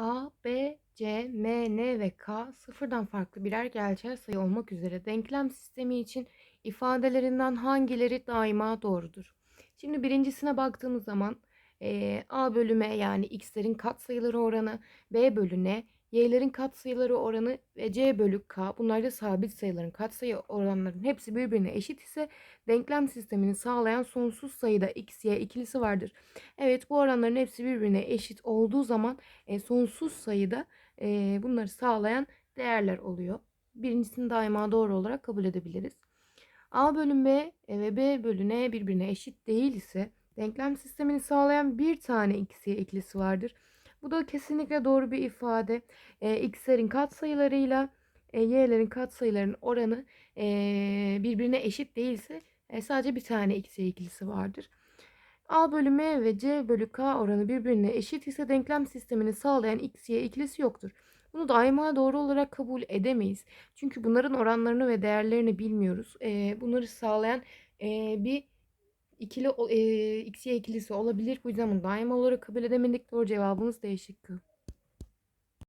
A, B, C, M, N ve K sıfırdan farklı birer gerçel sayı olmak üzere denklem sistemi için ifadelerinden hangileri daima doğrudur? Şimdi birincisine baktığımız zaman eee, A bölü M yani x'lerin katsayıları oranı, B bölü N, y'lerin katsayıları oranı ve C bölü K bunlar da sabit sayıların katsayı oranlarının hepsi birbirine eşit ise denklem sistemini sağlayan sonsuz sayıda x, y ikilisi vardır. Evet bu oranların hepsi birbirine eşit olduğu zaman e, sonsuz sayıda e, bunları sağlayan değerler oluyor. Birincisini daima doğru olarak kabul edebiliriz. A bölü B e, ve B bölü N birbirine eşit değil ise denklem sistemini sağlayan bir tane x y ikilisi vardır. Bu da kesinlikle doğru bir ifade. E, x'lerin katsayılarıyla e, y'lerin katsayılarının oranı e, birbirine eşit değilse e, sadece bir tane x y ikilisi vardır. A bölü M ve C bölü K oranı birbirine eşit ise denklem sistemini sağlayan x, y ikilisi yoktur. Bunu daima doğru olarak kabul edemeyiz. Çünkü bunların oranlarını ve değerlerini bilmiyoruz. Ee, bunları sağlayan e, bir ikili e, x, y ikilisi olabilir. Bu yüzden bunu daima olarak kabul edemedik. Doğru cevabımız D şıkkı.